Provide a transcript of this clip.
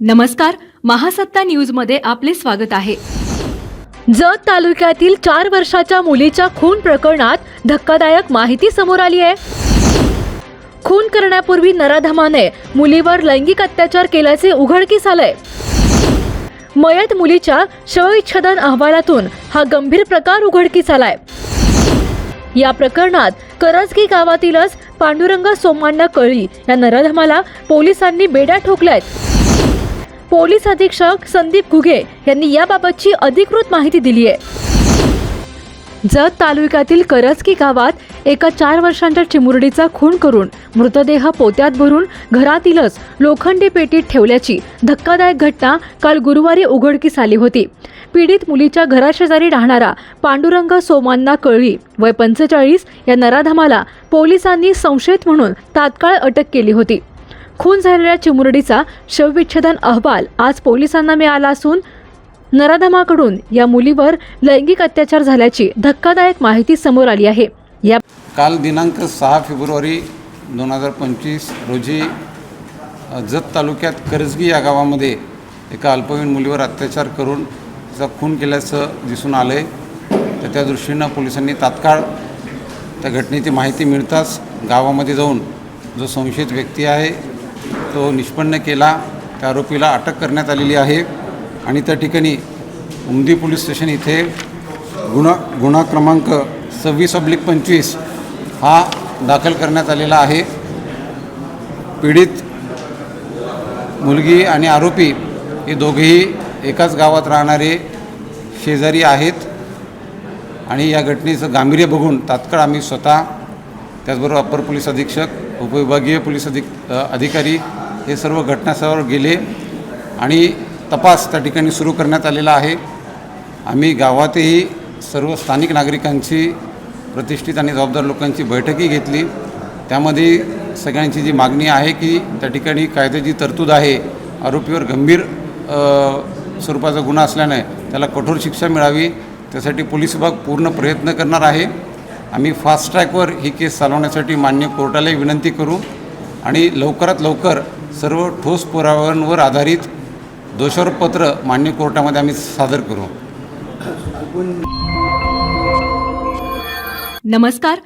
नमस्कार महासत्ता न्यूजमध्ये आपले स्वागत आहे. जत तालुक्यातील चार वर्षाच्या मुलीच्या खून प्रकरणात धक्कादायक माहिती समोर आली आहे. खून करण्यापूर्वी नराधमाने मुलीवर लैंगिक अत्याचार केल्याचे उघडकीस आलंय. मयत मुलीच्या शवविच्छेदन अहवालातून हा गंभीर प्रकार उघडकीस आलाय. या प्रकरणात करजगी गावातीलच पांडुरंग सोमांना कळी या नराधमाला पोलिसांनी बेड्या ठोकल्यात. पोलीस अधीक्षक संदीप घुगे यांनी याबाबतची अधिकृत माहिती दिली आहे. जत तालुक्यातील करसकी गावात एका चार वर्षांच्या चिमुरडीचा खून करून मृतदेह पोत्यात भरून घरातीलच लोखंडी पेटीत ठेवल्याची धक्कादायक घटना काल गुरुवारी उघडकीस आली होती. पीडित मुलीच्या घराशेजारी राहणारा पांडुरंग सोमांना कळवी वय पंचेचाळीस या नराधमाला पोलिसांनी संशयित म्हणून तात्काळ अटक केली होती. खून झालेल्या चिमुरडीचा शवविच्छेदन अहवाल आज पोलिसांना मिळाला असून नराधमाकडून या मुलीवर लैंगिक अत्याचार झाल्याची धक्कादायक माहिती समोर आली आहे. या काल दिनांक सहा फेब्रुवारी दोन हजार पंचवीस रोजी जत तालुक्यात करजगी या गावामध्ये एका अल्पवयीन मुलीवर अत्याचार करून तिचा खून केल्याचं दिसून आलं आहे तर त्या दृष्टीनं पोलिसांनी तात्काळ त्या घटनेची माहिती मिळताच गावामध्ये जाऊन जो संशयित व्यक्ती आहे तो निष्पन्न केला. त्या आरोपीला अटक करण्यात आलेली आहे. आणि त्या ठिकाणी उमदी पोलीस स्टेशन इथे गुन्हा गुन्हा क्रमांक सव्वीस अब्लिक पंचवीस हा दाखल करण्यात आलेला आहे. पीडित मुलगी आणि आरोपी हे दोघेही एकाच गावात राहणारे शेजारी आहेत. आणि या घटनेचं गांभीर्य बघून तात्काळ आम्ही स्वतः त्याचबरोबर अप्पर पोलीस अधीक्षक उपविभागीय पोलीस अधिक अधिकारी हे सर्व घटनास्थळावर गेले आणि तपास त्या ठिकाणी सुरू करण्यात आलेला आहे. आम्ही गावातही सर्व स्थानिक नागरिकांची प्रतिष्ठित आणि जबाबदार लोकांची बैठकही घेतली. त्यामध्ये सगळ्यांची जी मागणी आहे की त्या ठिकाणी कायद्याची तरतूद आहे आरोपीवर गंभीर स्वरूपाचा गुन्हा असल्याने त्याला कठोर शिक्षा मिळावी त्यासाठी पोलीस विभाग पूर्ण प्रयत्न करणार आहे. आम्ही फास्ट ट्रॅकवर ही केस चालवण्यासाठी मान्य कोर्टालाही विनंती करू आणि लवकरात लवकर सर्व ठोस पुराव्यांवर आधारित दोषारोपपत्र मान्य कोर्टामध्ये आम्ही सादर करू. नमस्कार